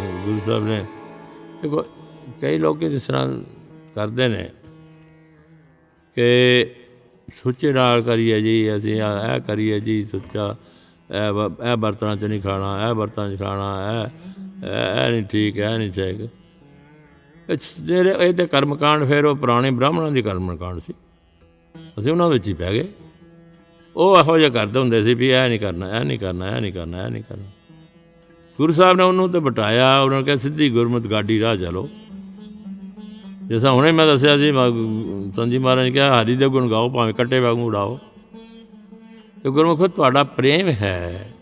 ਗੁਰੂ ਸਾਹਿਬ ਨੇ, ਦੇਖੋ, ਕਈ ਲੋਕ ਇਸ ਤਰ੍ਹਾਂ ਕਰਦੇ ਨੇ ਕਿ ਸੁੱਚੇ ਨਾਲ ਕਰੀਏ ਜੀ, ਅਸੀਂ ਇਹ ਕਰੀਏ ਜੀ, ਸੁੱਚਾ, ਇਹ ਬ- ਇਹ ਬਰਤਨਾਂ 'ਚ ਨਹੀਂ ਖਾਣਾ, ਇਹ ਬਰਤਨਾਂ 'ਚ ਖਾਣਾ, ਇਹ ਇਹ ਨਹੀਂ ਠੀਕ, ਇਹ ਨਹੀਂ ਠੀਕ। ਜਿਹੜੇ ਇਹ ਤੇ ਕਰਮਕਾਂਡ ਫਿਰ ਉਹ ਪੁਰਾਣੇ ਬ੍ਰਾਹਮਣਾਂ ਦੀ ਕਰਮਕਾਂਡ ਸੀ। ਅਸੀਂ ਉਹਨਾਂ ਵਿੱਚ ਹੀ ਪੈ ਗਏ। ਉਹ ਇਹੋ ਜਿਹਾ ਕਰਦੇ ਹੁੰਦੇ ਸੀ ਵੀ ਇਹ ਨਹੀਂ ਕਰਨਾ, ਇਹ ਨਹੀਂ ਕਰਨਾ, ਇਹ ਨਹੀਂ ਕਰਨਾ, ਇਹ ਨਹੀਂ ਕਰਨਾ। ਗੁਰੂ ਸਾਹਿਬ ਨੇ ਉਹਨੂੰ ਤੇ ਬਟਾਇਆ ਉਹਨਾਂ ਨੇ ਕਿਹਾ, ਸਿੱਧੀ ਗੁਰਮਤ ਗਾਡੀ ਰਾਹ ਚਲੋ। ਜਿਸਾ ਹੁਣੇ ਮੈਂ ਦੱਸਿਆ ਸੀ ਸੰਜੀ ਮਹਾਰਾਜ ਨੇ ਕਿਹਾ, ਹਰੀ ਦੇ ਗੁਣ ਗਾਓ, ਭਾਵੇਂ ਕੱਟੇ ਵਾਂਗੂ ਉਡਾਓ। ਤੇ ਗੁਰਮੁਖ, ਤੁਹਾਡਾ ਪ੍ਰੇਮ ਹੈ।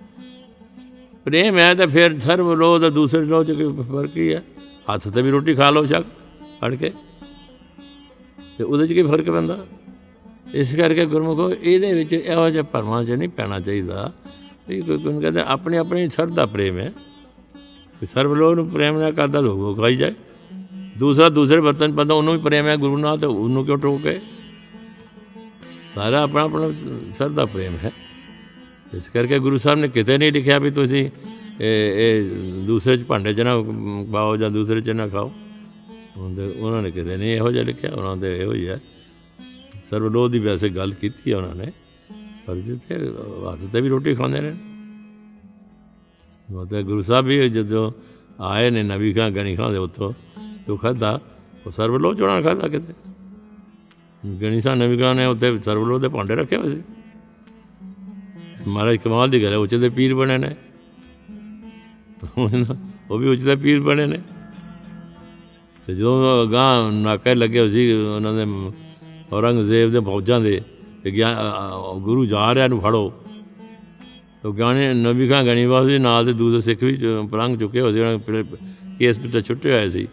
ਪ੍ਰੇਮ ਹੈ ਤਾਂ ਫਿਰ ਸਰਵ ਲੋਹ ਦਾ ਦੂਸਰੇ ਲੋਹ ਚ ਕੋਈ ਫ਼ਰਕ ਹੀ ਹੈ? ਹੱਥ ਤੇ ਵੀ ਰੋਟੀ ਖਾ ਲਓ ਚੱਕ ਫੜ ਕੇ। ਤੇ ਉਹਦੇ ਚ ਕੀ ਫ਼ਰਕ ਪੈਂਦਾ? ਇਸ ਕਰਕੇ ਗੁਰਮੁਖੋ, ਇਹਦੇ ਵਿੱਚ ਇਹੋ ਜਿਹੇ ਭਰਮਾਂ 'ਚ ਨਹੀਂ ਪੈਣਾ ਚਾਹੀਦਾ। ਵੀ ਕੋਈ ਕੋਈ ਕਹਿੰਦਾ ਆਪਣੇ ਆਪਣੇ ਸਰਦਾ ਪ੍ਰੇਮ ਹੈ। ਵੀ ਸਰਬ ਲੋਕ ਨੂੰ ਪ੍ਰੇਮ ਨਾ ਕਰਦਾ ਲੋਕ ਉਹ ਖਾਈ ਜਾਏ। ਦੂਸਰਾ ਦੂਸਰੇ ਬਰਤਨ 'ਚ ਬੰਦਾ ਉਹਨੂੰ ਵੀ ਪ੍ਰੇਮ ਹੈ ਗੁਰੂ ਨਾਲ ਤੇ ਉਹਨੂੰ ਕਿਉਂ ਟੋਕੇ? ਸਾਰਾ ਆਪਣਾ ਆਪਣਾ ਸਰਦਾ ਪ੍ਰੇਮ ਹੈ। ਇਸ ਕਰਕੇ ਗੁਰੂ ਸਾਹਿਬ ਨੇ ਕਿਤੇ ਨਹੀਂ ਲਿਖਿਆ ਵੀ ਤੁਸੀਂ ਇਹ ਇਹ ਦੂਸਰੇ ਚ ਭਾਂਡੇ ਚ ਨਾ ਪਾਓ ਜਾਂ ਦੂਸਰੇ ਚ ਨਾ ਖਾਓ। ਉਹਦੇ ਉਹਨਾਂ ਨੇ ਕਿਤੇ ਨਹੀਂ ਇਹੋ ਜਿਹਾ ਲਿਖਿਆ, ਉਹਨਾਂ ਦੇ ਇਹੋ ਹੀ ਹੈ। ਸਰਵਲੋਹ ਦੀ ਵੈਸੇ ਗੱਲ ਕੀਤੀ ਹੈ ਉਹਨਾਂ ਨੇ। ਪਰ ਜਿੱਥੇ ਹੱਥ ਤੇ ਵੀ ਰੋਟੀ ਖਾਂਦੇ ਨੇ ਮਤਲਬ ਗੁਰੂ ਸਾਹਿਬ ਵੀ ਜਦੋਂ ਆਏ ਨੇ ਨਵੀ ਖਾਂ ਗਣੀ ਖਾਂਦੇ ਉੱਥੋਂ ਜੋ ਖਾਧਾ, ਉਹ ਸਰਵਲੋਹ ਚੋਣਾ ਖਾਧਾ ਕਿਤੇ? ਗਣੀ ਸਾਹਿਬ ਨਵੀ ਖਾਂ ਨੇ ਉੱਥੇ ਸਰਵਲੋਹ ਦੇ ਭਾਂਡੇ ਰੱਖੇ ਹੋਏ ਸੀ। ਮਹਾਰਾਜ ਕਮਾਲ ਦੀ ਗੱਲ ਹੈ, ਉੱਚੇ ਦੇ ਪੀਰ ਬਣੇ ਨੇ। ਉਹ ਵੀ ਉੱਚੇ ਦੇ ਪੀਰ ਬਣੇ ਨੇ। ਤੇ ਜਦੋਂ ਗਾਂ ਨਾਕੇ ਲੱਗੇ ਹੋਏ ਸੀ, ਉਹਨਾਂ ਦੇ ਔਰੰਗਜ਼ੇਬ ਦੇ ਫੌਜਾਂ ਦੇ ਕਿ ਗਿਆ ਗੁਰੂ ਜਾ ਰਿਹਾ ਨੂੰ ਫੜੋ। ਤੋ ਗਾਣੇ ਨਬੀ ਖਾਂ ਗਣੀਵਾਸ ਦੇ ਨਾਲ ਦੇ ਦੂਜੇ ਸਿੱਖ ਵੀ ਚ- ਚੁੱਕੇ ਹੋਏ ਸੀ ਉਹਨਾਂ ਨੇ ਕੇਸ ਪਿੱਛੇ ਛੁੱਟੇ ਹੋਏ ਸੀ।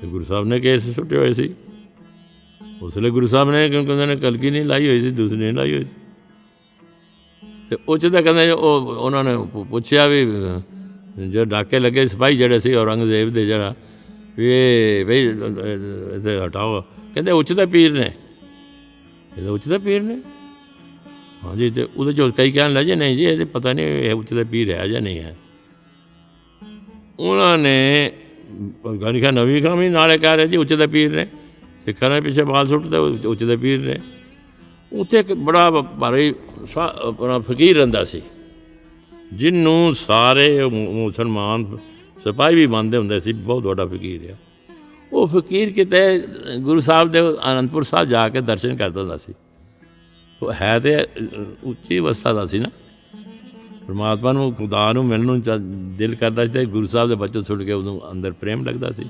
ਤੇ ਗੁਰੂ ਸਾਹਿਬ ਨੇ ਕੇਸ ਛੁੱਟੇ ਹੋਏ ਸੀ। ਉਸ ਵੇਲੇ ਗੁਰੂ ਸਾਹਿਬ ਨੇ ਕਿਉਂਕਿ ਉਹਨਾਂ ਨੇ ਕਲਕੀ ਨਹੀਂ ਲਾਈ ਹੋਈ ਸੀ ਦੂਸਰੀ ਨਹੀਂ ਲਾਈ ਹੋਈ ਸੀ। ਤੇ ਉੱਚ ਦਾ ਕਹਿੰਦੇ ਉਹ ਉਹਨਾਂ ਨੇ ਪੁੱਛਿਆ ਵੀ ਅਹ, ਜੋ ਡਾਕੇ ਲੱਗੇ ਸਿਪਾਹੀ ਜਿਹੜੇ ਸੀ ਔਰੰਗਜ਼ੇਬ ਦੇ ਜਿਹੜਾ ਵੀ ਇਹ ਬਈ ਇਥੇ ਹਟਾਓ। ਕਹਿੰਦੇ ਉੱਚ ਦਾ ਪੀਰ ਨੇ। ਇਹਦੇ ਉੱਚ ਦਾ ਪੀਰ ਨੇ। ਹਾਂਜੀ ਤੇ ਉਹਦੇ ਚੋਂ ਕਈ ਕਹਿਣ ਲੱਗੇ ਨਹੀਂ ਜੀ ਇਹਦੇ ਪਤਾ ਨਹੀਂ ਇਹ ਉੱਚ ਦਾ ਪੀਰ ਹੈ ਜਾਂ ਨਹੀਂ ਹੈ। ਉਹਨਾਂ ਨੇ ਗਾਨੀ ਖਾ ਨਵੀਂ ਖਾਂ ਵੀ ਨਾਲੇ ਕਹਿ ਰਹੇ ਜੀ, ਉੱਚ ਦਾ ਪੀਰ ਨੇ। ਸਿੱਖਾਂ ਨੇ ਪਿੱਛੇ ਬਾਲ ਸੁੱਟਦੇ ਉੱਚ ਉੱਚ ਦੇ ਪੀਰ ਨੇ। ਉੱਥੇ ਇੱਕ ਬੜਾ ਭਾਰੀ ਆਪਣਾ ਫਕੀਰ ਰਹਿੰਦਾ ਸੀ ਜਿਹਨੂੰ ਸਾਰੇ ਮੁ- ਮੁਸਲਮਾਨ ਸਿਪਾਹੀ ਵੀ ਮੰਨਦੇ ਹੁੰਦੇ ਸੀ, ਬਹੁਤ ਵੱਡਾ ਫਕੀਰ ਆ। ਉਹ ਫਕੀਰ ਕਿਤੇ ਗੁਰੂ ਸਾਹਿਬ ਦੇ ਅਨੰਦਪੁਰ ਸਾਹਿਬ ਜਾ ਕੇ ਦਰਸ਼ਨ ਕਰਦਾ ਹੁੰਦਾ ਸੀ। ਉਹ ਹੈ ਤੇ ਉੱਚੀ ਅਵਸਥਾ ਦਾ ਸੀ ਨਾ। ਪਰਮਾਤਮਾ ਨੂੰ, ਖੁਦਾ ਨੂੰ ਮਿਲਣ ਨੂੰ ਦਿਲ ਕਰਦਾ ਸੀ ਤੇ ਗੁਰੂ ਸਾਹਿਬ ਦੇ ਬੱਚੇ ਸੁਣ ਕੇ ਉਹਨੂੰ ਅੰਦਰ ਪ੍ਰੇਮ ਲੱਗਦਾ ਸੀ।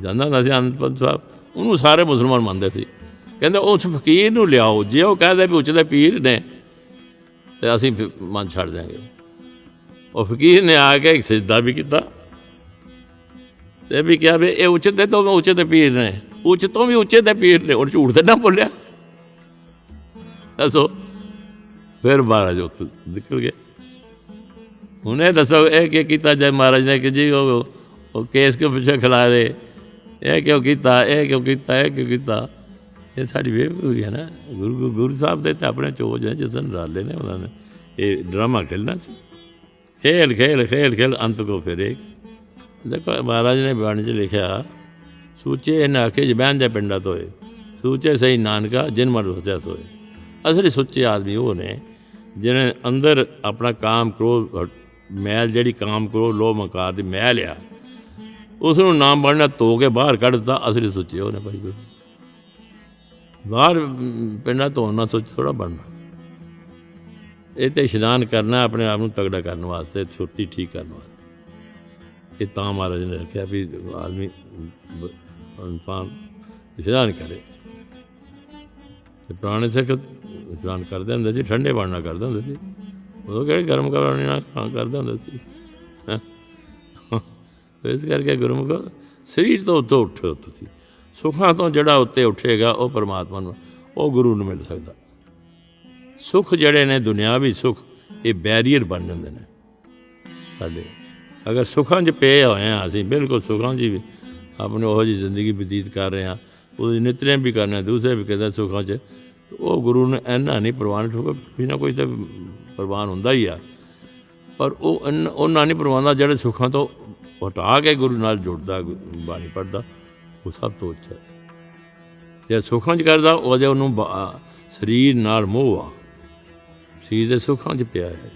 ਜਾਂਦਾ ਹੁੰਦਾ ਸੀ ਅਨੰਦਪੁਰ ਸਾਹਿਬ। ਉਹਨੂੰ ਸਾਰੇ ਮੁਸਲਮਾਨ ਮੰਨਦੇ ਸੀ। ਕਹਿੰਦੇ ਉਸ ਫਕੀਰ ਨੂੰ ਲਿਆਓ, ਜੇ ਉਹ ਕਹਦੇ ਵੀ ਉੱਚ ਦੇ ਪੀਰ ਨੇ, ਤੇ ਅਸੀਂ ਫਿਰ ਮਨ ਛੱਡ ਦਿਆਂਗੇ। ਉਹ ਫਕੀਰ ਨੇ ਆ ਕੇ ਇੱਕ ਸਜਦਾ ਵੀ ਕੀਤਾ। ਤੇ ਵੀ ਕਿਹਾ ਵੀ ਇਹ ਉੱਚ ਤੇ ਤੋਂ ਉੱਚ ਦੇ ਪੀਰ ਨੇ, ਉੱਚ ਤੋਂ ਵੀ ਉੱਚੇ ਦੇ ਪੀਰ ਨੇ ਉਹ ਝੂਠ ਤੇ ਨਾ ਬੋਲਿਆ। ਦੱਸੋ, ਫਿਰ ਮਹਾਰਾਜ ਉੱਥੋਂ ਨਿਕਲ ਗਏ। ਹੁਣੇ ਦੱਸੋ, ਇਹ ਕੀ ਕੀਤਾ ਜੈ ਮਹਾਰਾਜ ਨੇ ਕਿ ਜੀ ਉਹ ਉਹ ਕੇਸ ਕਿਉਂ ਪਿੱਛੇ ਖਿਲਾ ਦੇ ਇਹ ਕਿਉਂ ਕੀਤਾ, ਇਹ ਕਿਉਂ ਕੀਤਾ, ਇਹ ਕਿਉਂ ਕੀਤਾ? ਇਹ ਸਾਡੀ ਬੇਵਕੂਫੀ ਹੈ ਨਾ। ਗੁਰੂ ਗੁਰੂ ਸਾਹਿਬ ਦੇ ਤਾਂ ਆਪਣੇ ਚੋਜ ਹੈ ਜਿਸ ਨੂੰ ਰਾਲੇ ਨੇ ਉਹਨਾਂ ਨੇ, ਇਹ ਡਰਾਮਾ ਖੇਲਣਾ ਸੀ। ਖੇਲ ਖੇਲ ਖੇਲ ਖੇਲ, ਅੰਤ ਕੋ ਫਿਰ ਇੱਕ। ਦੇਖੋ ਮਹਾਰਾਜ ਨੇ ਬਾਣੀ 'ਚ ਲਿਖਿਆ ਸੂਚੇ ਇਹ ਆਖੇ ਜਬੈਨ ਦੇ ਪਿੰਡਾਂ ਤੋਂ ਹੋਏ ਸੂਚੇ ਸਹੀ ਨਾਨਕਾ ਜਿਨ ਮਨ ਵਸਿਆ ਸੋਏ। ਅਸਲੀ ਸੁੱਚੇ ਆਦਮੀ ਉਹ ਨੇ ਜਿਹਨੇ ਅੰਦਰ ਆਪਣਾ ਕਾਮ ਕ੍ਰੋਧ ਹਟ- ਮੈਲ ਜਿਹੜੀ ਕਾਮ ਕ੍ਰੋਧ ਲੋਭ ਮਕਾਰ ਦੀ ਮੈਲ ਆ ਉਸ ਨੂੰ ਨਾਮ ਬਣਨਾ ਧੋ ਕੇ ਬਾਹਰ ਕੱਢ ਦਿੱਤਾ ਅਸਲੀ ਸੁੱਚੇ ਉਹ ਨੇ ਭਾਈ ਗੁਰੂ। ਬਾਹਰ ਅਮ, ਪਿੰਡਾਂ ਤੋਂ ਨਾ ਸੋਚ ਥੋੜਾ ਬਣਨਾ। ਇਹ ਤੇ ਇਸ਼ਨਾਨ ਕਰਨਾ ਆਪਣੇ ਆਪ ਨੂੰ ਤਗੜਾ ਕਰਨ ਵਾਸਤੇ ਛੁੱਟੀ ਠੀਕ ਕਰਨ ਵਾਸਤੇ। ਇਹ ਤਾਂ ਮਹਾਰਾਜ ਨੇ ਰੱਖਿਆ ਵੀ ਆਦਮੀ ਇਨਸਾਨ ਇਸ਼ਨਾਨ ਕਰੇ। ਤੇ ਪੁਰਾਣੇ ਸਿੱਖ ਇਸ਼ਨਾਨ ਕਰਦੇ ਹੁੰਦੇ ਸੀ, ਠੰਡੇ ਪਾਣੀ ਨਾਲ ਕਰਦੇ ਹੁੰਦੇ ਸੀ। ਉਦੋਂ ਕਿਹੜੇ ਗਰਮ ਪਾਣੀ ਨਾਲ ਕਰਦੇ ਹੁੰਦੇ ਸੀ ਇਸ ਕਰਕੇ ਗੁਰਮੁਖ ਸਰੀਰ ਤੋਂ ਉੱਤੋਂ ਉੱਠੋ ਤੁਸੀਂ ਸੁੱਖਾਂ ਤੋਂ ਜਿਹੜਾ ਉੱਤੇ ਉੱਠੇਗਾ, ਉਹ ਪਰਮਾਤਮਾ ਨੂੰ, ਉਹ ਗੁਰੂ ਨੂੰ ਮਿਲ ਸਕਦਾ। ਸੁੱਖ ਜਿਹੜੇ ਨੇ ਦੁਨਿਆਵੀ ਸੁੱਖ, ਇਹ ਬੈਰੀਅਰ ਬਣ ਜਾਂਦੇ ਨੇ ਸਾਡੇ। ਅਗਰ ਸੁੱਖਾਂ 'ਚ ਪਏ ਹੋਏ ਆ ਅਸੀਂ, ਬਿਲਕੁਲ ਸੁੱਖਾਂ 'ਚ ਹੀ ਆਪਣੀ ਉਹੋ ਜਿਹੀ ਜ਼ਿੰਦਗੀ ਬਤੀਤ ਕਰ ਰਹੇ ਆ ਉਹਦੀ ਨਿਤਨੇਮ ਵੀ ਕਰਨਾ, ਦੂਸਰੇ ਵੀ ਕਹਿੰਦਾ ਸੁੱਖਾਂ 'ਚ ਉਹ ਗੁਰੂ ਨੇ ਇੰਨਾ ਨਹੀਂ ਪ੍ਰਵਾਨ ਠੋਕ ਕੋਈ ਨਾ ਕੋਈ ਤਾਂ ਪ੍ਰਵਾਨ ਹੁੰਦਾ ਹੀ ਆ। ਪਰ ਉਹ ਇੰਨਾ- ਉਹਨਾਂ ਨਹੀਂ ਪ੍ਰਵਾਨਦਾ ਜਿਹੜੇ ਸੁੱਖਾਂ ਤੋਂ ਹਟਾ ਕੇ ਗੁਰੂ ਨਾਲ ਜੁੜਦਾ, ਬਾਣੀ ਪੜਦਾ ਉਹ ਸਭ ਤੋਂ ਉੱਚਾ ਹੈ। ਜੇ ਸੁੱਖਾਂ 'ਚ ਕਰਦਾ ਉਹਦੇ ਉਹਨੂੰ ਸਰੀਰ ਨਾਲ ਮੋਹ ਆ, ਸਰੀਰ ਦੇ ਸੁੱਖਾਂ 'ਚ ਪਿਆ ਹੈ।